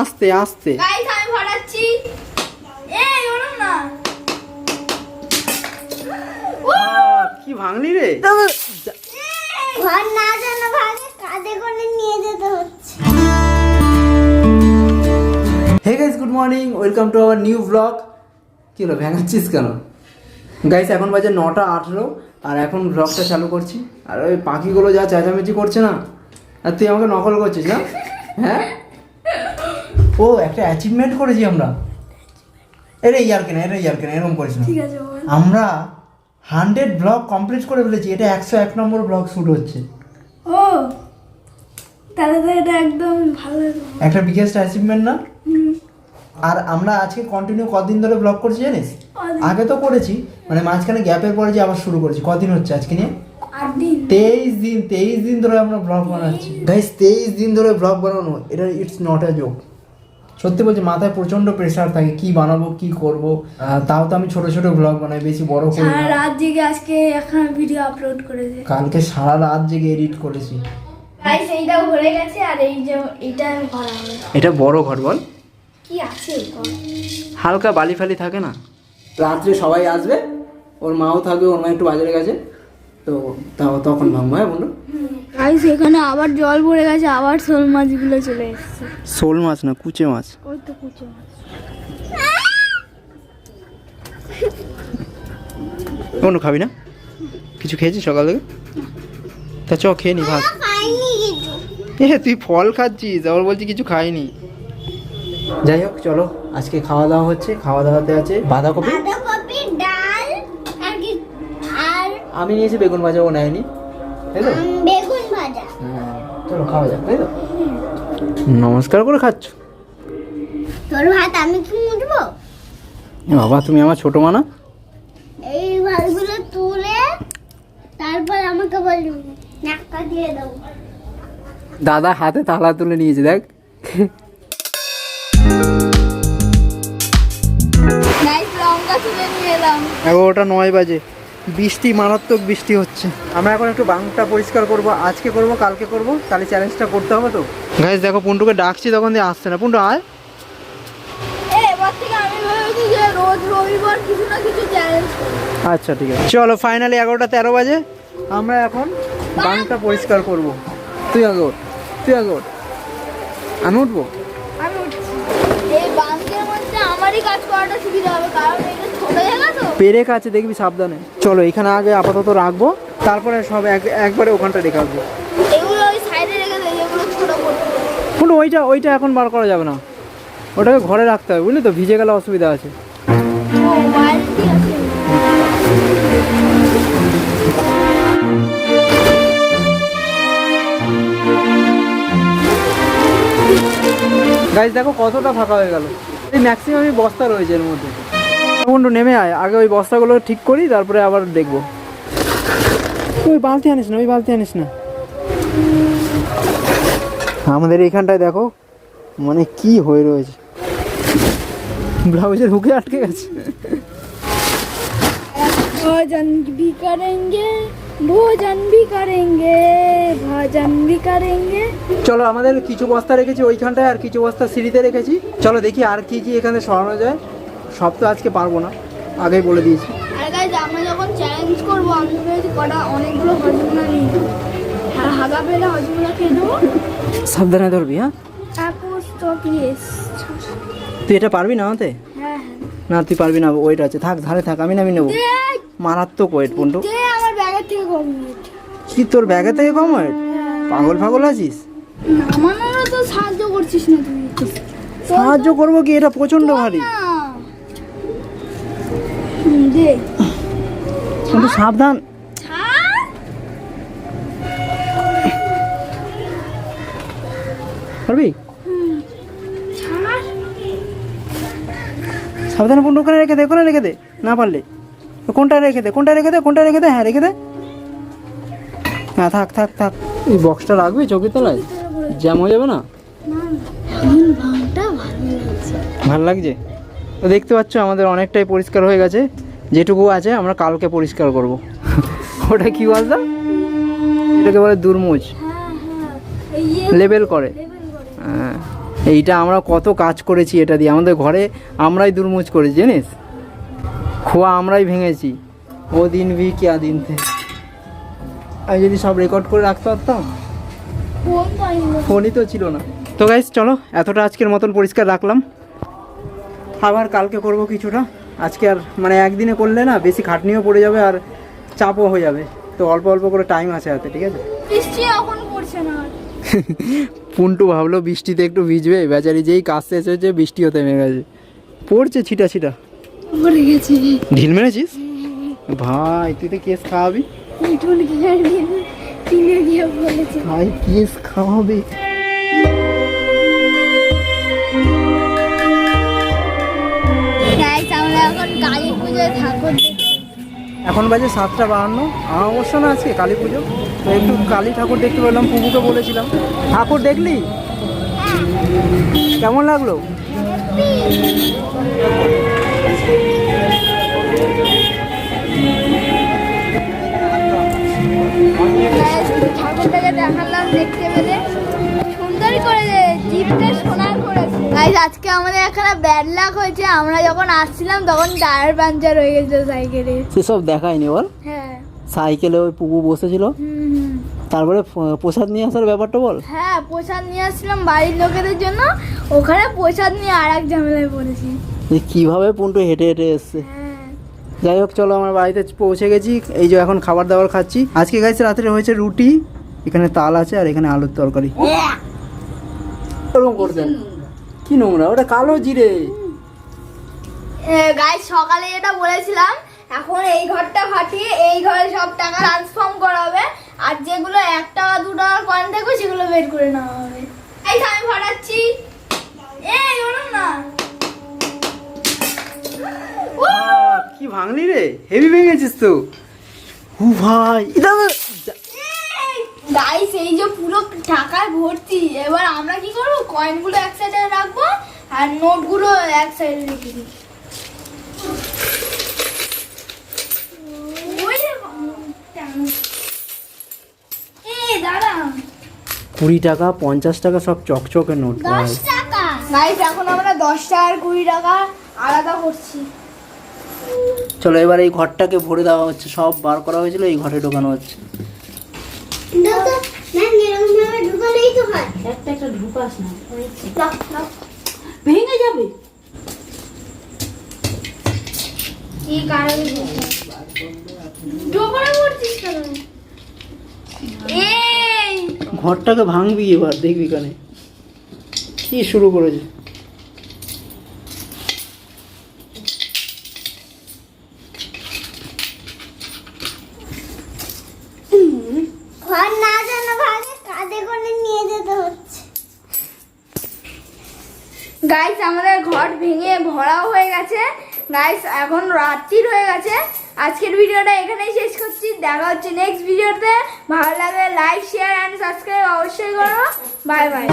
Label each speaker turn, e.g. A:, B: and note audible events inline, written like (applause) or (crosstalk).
A: আস্তে আস্তে।
B: গাইস আমি ভরাচ্ছি। এই ওরম না।
A: কি ভাঙলি রে?
C: ঘর না জানা ভাগে কাঁধে করে নিয়ে যেতে হচ্ছে।
A: Hey guys good morning welcome to our new blog কি হলো ভ্যাঙাচ্ছিস কেন? গাইস এখন বাজে নটা আঠেরো আর এখন ব্লগটা চালু করছি। আর ওই পাখিগুলো যা চেঁচামেচি করছে না আর তুই আমাকে নকল করছিস না? হ্যাঁ? ও একটা অ্যাচিভমেন্ট করেছি আমরা। এটা ইয়ার কেনা এটা ইয়ার কেনা এরকম করিস না।
B: ঠিক আছে
A: আমরা হান্ড্রেড ব্লগ কমপ্লিট করে ফেলেছি এটা একশো এক নম্বর ব্লগ শ্যুট হচ্ছে।
B: ও তাহলে তো এটা একদম ভালো
A: একটা বিগেস্ট অ্যাচিভমেন্ট না? আর আমরা আজকে কন্টিনিউ কদিন ধরে ব্লগ করছি জানিস? আগে তো করেছি মানে মাঝখানে গ্যাপের পরে যে আবার শুরু করেছি। কদিন হচ্ছে আজকে নিয়ে? তেইশ দিন তেইশ দিন ধরে আমরা ব্লগ বানাচ্ছি। গাইস তেইশ দিন ধরে ব্লগ বানানো এটা ইটস নট আ জোক সত্যি বলছি মাথায় প্রচণ্ড প্রেশার থাকে কি বানাবো কি করব। তাও তো আমি ছোট ছোট ব্লগ বানাই বেশি বড় করি
B: সারা রাত জেগে আজকে এখন ভিডিও আপলোড করেছে
A: কালকে সারা রাত জেগে এডিট করেছি।
B: গাইস এইটাও ভরে গেছে আর এই যে এইটা ভরা হবে
A: এটা বড় ঘর বল।
B: কি আছে?
A: হালকা বালি ফালি থাকে না? রাত্রে সবাই আসবে ওর মাও থাকবে ওর মা একটু বাজারে গেছে তো তাও তখন ভাঙবো হ্যাঁ বন্ধু?
B: গাইস এখানে আবার জল ভরে গেছে আবার শোল মাছগুলো চলে এসেছে।
A: শোল মাছ না কুচে মাছ?
B: ওই তো কুচো মাছ।
A: বন্ধু খাবি না? কিছু খেয়েছিস সকাল থেকে? তা চ খেয়ে নি ভাত। এ তুই ফল খাচ্ছিস আবার বলছি কিছু খাইনি। যাই হোক চলো আজকে খাওয়া দাওয়া হচ্ছে খাওয়া দাওয়াতে আছে বাঁধাকপি।
C: বাঁধাকপি ডাল আর কি
A: আমি নিয়েছি বেগুন ভাজা ও নেয়নি। তাই তো?
C: বেগুন ভাজা
A: হ্যাঁ চলো খাওয়া যাক তাই তো? নমস্কার করে খাচ্ছ?
C: তোর ভাত আমি কি মুটবো
A: বাবা তুমি আমার ছোট মানা?
C: এই ভাতগুলো তুলে তারপর আমাকে বলবি নাক্কা দিয়ে দেবো।
A: দাদা হাতে তালা তুলে নিয়েছে দেখ।
B: গাইস লঙ্কা তুলে নিয়ে এলাম।
A: এগারোটা নয় বাজে। বৃষ্টি মারাত্মক বৃষ্টি হচ্ছে। আমরা এখন একটু বাংটা পরিষ্কার করব আজকে করব কালকে করব তাহলে চ্যালেঞ্জটা করতে হবে তো। গাইজ দেখো পুন্টুকে ডাকছি তখন দিয়ে আসছে না। পুন্টু আয়। আচ্ছা ঠিক আছে। চলো ফাইনালি এগারোটা তেরো বাজে। আমরা এখন বাংটা পরিষ্কার করব। তুই আগে ওঠ তুই আগে ওঠ। আমি উঠবো?
B: আমি উঠছি। এই বাঙ্কের মধ্যে আমারই কাজ করাটা সুবিধা হবে কারণ এটা
A: পেরেক আছে দেখবি সাবধানে। চলো এখানে আগে আপাতত রাখব। তারপরে সব এক একবারে ওখানটা রেখে আসব। কিন্তু ওইটা ওইটা এখন বার করা যাবে না। ওটাকে ঘরে রাখতে হবে বুঝলি তো? ভিজে গেলে অসুবিধা আছে। গাইজ দেখো কতটা ফাঁকা হয়ে গেল। এই ম্যাক্সিমামই বস্তা রয়েছে এর মধ্যে। বন্ধু নেমে আয় আগে ওই বস্তাগুলো ঠিক করি তারপরে আবার দেখবো ওই বালতি আনিস না ওই বালতি আনিস না আমাদের এইখানটায় দেখো মানে কি হয়ে রয়েছে ব্লাউজের হুকে আটকে গেছে
B: भोजन भी करेंगे भोजन भी करेंगे भोजन भी करेंगे
A: চলো আমাদের কিছু বস্তা রেখেছি ওইখানটায় আর কিছু বস্তা সিঁড়িতে রেখেছি চলো দেখি আর কি কি এখানে সরানো যায় সব তো আজকে পারব না আগেই বলে দিয়েছি।
B: আর গাইজ আমরা যখন চ্যালেঞ্জ করব আমি ভেবেছি কটা অনেকগুলো হজমোলা নিয়ে যাব আর হাগা পেলে হজমোলা খেয়ে দেবো
A: সাবধানে ধরবি হ্যাঁ?
B: প্লিজ
A: তুই এটা পারবি না আমাতে
B: হ্যাঁ
A: না তুই পারবি না ওয়েট আছে। থাক ধারে থাক আমি নামি নেব।
B: হ্যাঁ
A: মারাত্মক ওয়েট পন্টু কি তোর ব্যাগে থেকে কম ওয়েট পাগল ফাগল আছিস?
B: সাহায্য করছিস না
A: সাহায্য করব কি? এটা প্রচণ্ড ভারী।
B: দে।
A: কিন্তু সাবধান। পারবি? সাবধানে পন্টু ওখানে রেখে দে ওখানে রেখে দে না পারলে। কোনটা রেখে দে কোনটা রেখে দে কোনটা রেখে দে হ্যাঁ রেখে দে। হ্যাঁ থাক থাক থাক। এই বক্সটা রাখবি চৌকির তলায়? জ্যাম হয়ে যাবে না?
B: ভালো লাগছে?
A: তো দেখতে পাচ্ছ আমাদের অনেকটাই পরিষ্কার হয়ে গেছে। যেটুকু আছে আমরা কালকে পরিষ্কার করব। (laughs) ওটা কি বলতো? এটাকে বলে দুর্মুজ। লেবেল করে। হ্যাঁ এইটা আমরা কত কাজ করেছি এটা দিয়ে। আমাদের ঘরে আমরাই দুর্মুজ করেছি জানিস? খোয়া আমরাই ভেঙেছি। ও দিন ভি কেয়া দিন থে। আমি যদি সব রেকর্ড করে রাখতে পারতাম?
B: ফোন
A: ফোনই তো ছিল না। তো গাইজ চলো এতটা আজকের মতন পরিষ্কার রাখলাম। আবার কালকে করব কিছুটা। আজকে আর মানে একদিনে করলে না বেশি খাটনিও পড়ে যাবে আর চাপও হয়ে যাবে। তো অল্প অল্প করে টাইম আছে হাতে ঠিক আছে। (laughs) পুন্টু ভাবলো বৃষ্টিতে একটু ভিজবে বেচারি যেই কাজ শেষ হয়েছে বৃষ্টি হতে থেমে গেছে। পড়ছে ছিটা ছিটা। ঢিল মেরেছিস? ভাই তুই তো কেস খাওয়াবি। ভাই কেস খাওয়াবি।
B: কালী পুজোয় ঠাকুর
A: এখন বাজে সাতটা বাহান্ন আমার অবশ্য না আজকে কালী পুজো তো একটু কালী ঠাকুর দেখতে পেলাম পুকুকে বলেছিলাম। ঠাকুর দেখলি? কেমন লাগল?
B: ঠাকুরটাকে দেখালাম দেখতে পেলে। গাইস আজকে আমাদের এখানে ব্যাড লাক হয়েছে। আমরা যখন আসছিলাম তখন টায়ার পাঞ্চার হয়ে গেছিল সাইকেলে।
A: সেসব দেখায়নি বল?
B: হ্যাঁ।
A: সাইকেলে ওই পুকু বসেছিল। তারপরে প্রসাদ নিয়ে আসার ব্যাপারটা বল?
B: হ্যাঁ প্রসাদ নিয়ে আসছিলাম বাড়ির লোকেদের জন্য। ওখানে প্রসাদ নিয়ে আর এক ঝামেলায় পড়েছি।
A: যে কীভাবে পুন্টু হেঁটে হেঁটে এসছে।
B: হ্যাঁ।
A: যাই হোক চলো আমার বাড়িতে পৌঁছে গেছি। এই যে এখন খাবার দাবার খাচ্ছি। আজকে গাইছে রাত্রে হয়েছে রুটি। এখানে তাল আছে আর এখানে আলুর তরকারি। ওরকম করতেন কি নোংরা? ওটা কালো জিরে।
B: গাই সকালে যেটা বলেছিলাম এখন এই ঘরটা ফাটিয়ে এই ঘরে সব টাকা ট্রান্সফার্ম করা হবে। আর যেগুলো এক টাকা দু টাকার কয়েন থাকবে সেগুলো বের করে নেওয়া হবে। এই আমি ফাটাচ্ছি। এই ওরম না।
A: কি ভাঙলি রে? হেভি ভেঙেছিস তো। হু ভাই
B: গাইস এই যে পুরো টাকায় ভর্তি এবার আমরা কি করব? কয়েনগুলো এক সাইডে রাখব আর নোটগুলো এক সাইডে রেখে দিই।
A: কুড়ি টাকা পঞ্চাশ টাকা সব চকচকে নোট
B: গাইস এখন আমরা দশ টাকার কুড়ি টাকা আলাদা করছি।
A: চলো এবার এই ঘরটাকে ভরে দেওয়া হচ্ছে। সব বার করা হয়েছিল এই ঘরে ঢোকানো হচ্ছে।
C: ঢুকালেই তো হয়।
D: একটা একটা ঢুকাস না।
C: নাও, নাও।
D: ভেঙে যাবে।
B: কি কারণে ডোবরা করছিস কেন? এই!
A: ঘরটাকে ভাঙবি এবার দেখবি কানে। কি শুরু করেছে
C: ঘর না জানা ভাগে কাঁধে করে নিয়ে যেতে হচ্ছে
B: গাইস আমাদের ঘর ভেঙে ভরাও হয়ে গেছে। গাইস এখন রাত্রির হয়ে গেছে। আজকের ভিডিওটা এখানেই শেষ করছি। দেখা হচ্ছে নেক্সট ভিডিওতে ভালো লাগে লাইক শেয়ার অ্যান্ড সাবস্ক্রাইব অবশ্যই করো। Bye bye